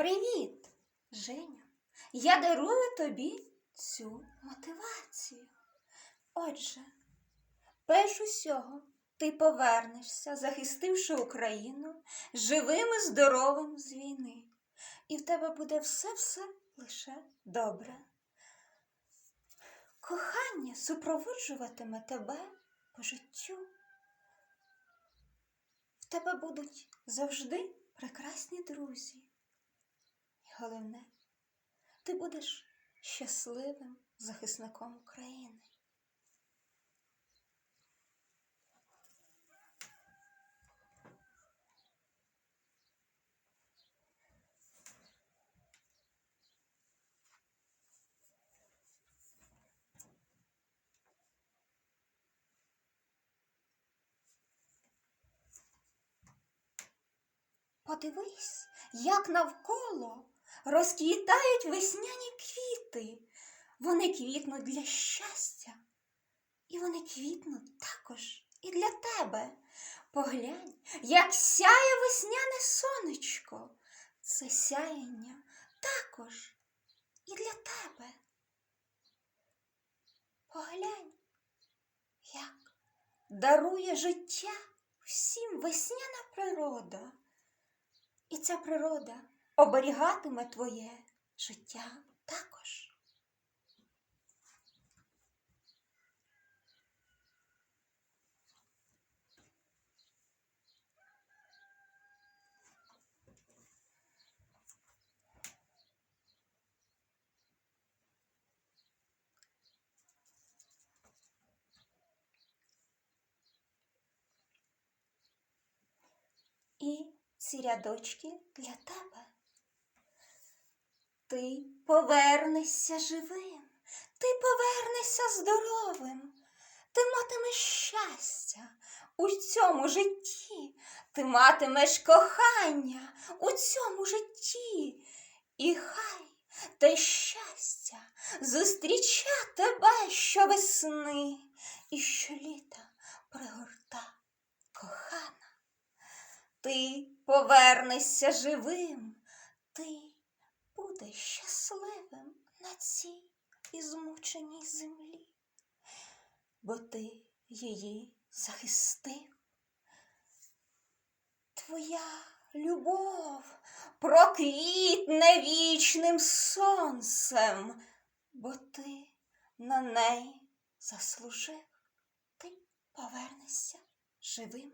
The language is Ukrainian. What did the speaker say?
Привіт, Женю. Я дарую тобі цю мотивацію. Отже, перш усього, ти повернешся, захистивши Україну живим і здоровим з війни. І в тебе буде все-все лише добре. Кохання супроводжуватиме тебе по життю. В тебе будуть завжди прекрасні друзі. Головне, ти будеш щасливим захисником України. Подивись, як навколо розквітають весняні квіти. Вони квітнуть для щастя. І вони квітнуть також і для тебе. Поглянь, як сяє весняне сонечко. Це сяєння також і для тебе. Поглянь, як дарує життя всім весняна природа. І ця природа оберігатиме твоє життя також. І ці рядочки для тебе. Ти повернешся живим, ти повернешся здоровим, ти матимеш щастя у цьому житті, ти матимеш кохання у цьому житті, і хай те щастя зустріча тебе щовесни і щоліта пригорта кохана. Ти повернешся живим, ти будеш щасливим на цій ізмученій землі, бо ти її захистив. Твоя любов проквітне вічним сонцем, бо ти на неї заслужив, ти повернешся живим.